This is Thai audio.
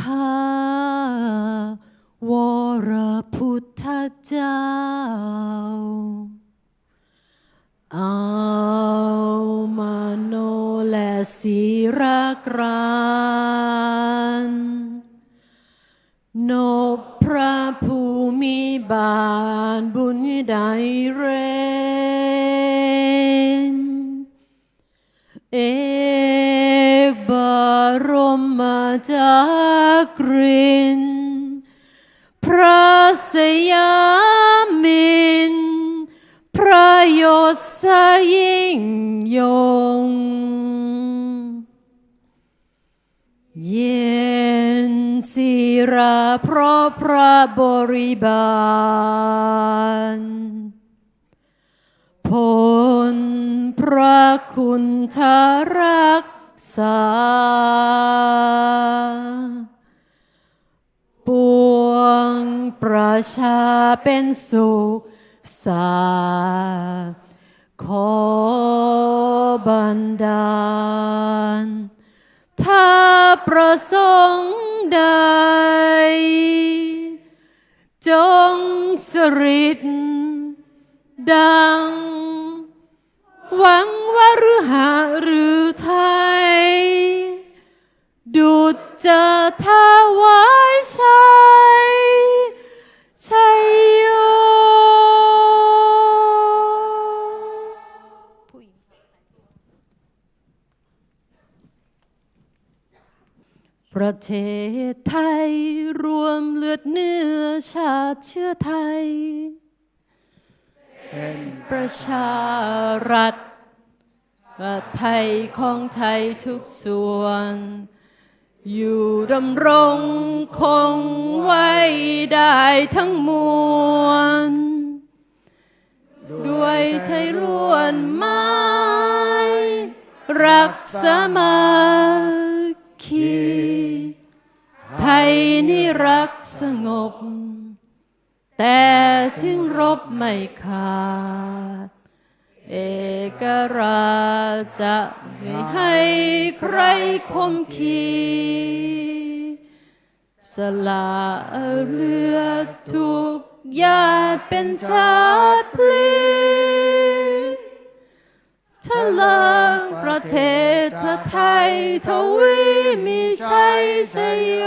ข้าวรพุทธเจ้า เอามาโนและศีรกรานนบพระภูมิบาลบุญใดเรนเอ จักริน พระสยามิน พระโยศยิ่งยง เย็นศิราเพราะพระบริบาลผลพระคุณทารัก ษา ปวงประชาเป็นสุขสา ขอบันดาล ถ้าประสงค์ใด จงสริดดัง หวังว่าหรือหาหรือ ดุจจะทาวายชัยชัยโยประเทศไทยรวมเลือดเนื้อชาติเชื้อไทย เป็นประชารัฐประไทยของไทยทุกส่วน อยู่ดำรงคงไว้ได้ทั้งมวล ด้วยใช้ล้วนไม้ รักสามัคคี ไทยนี่รักสงบ แต่ถึงรบไม่ขาด เอกราจะไม่ให้ใครคมขีสละเลือดทุกญาติเป็นชาติพลีทะเลิงประเทศไทยทวีมีชัยชยโย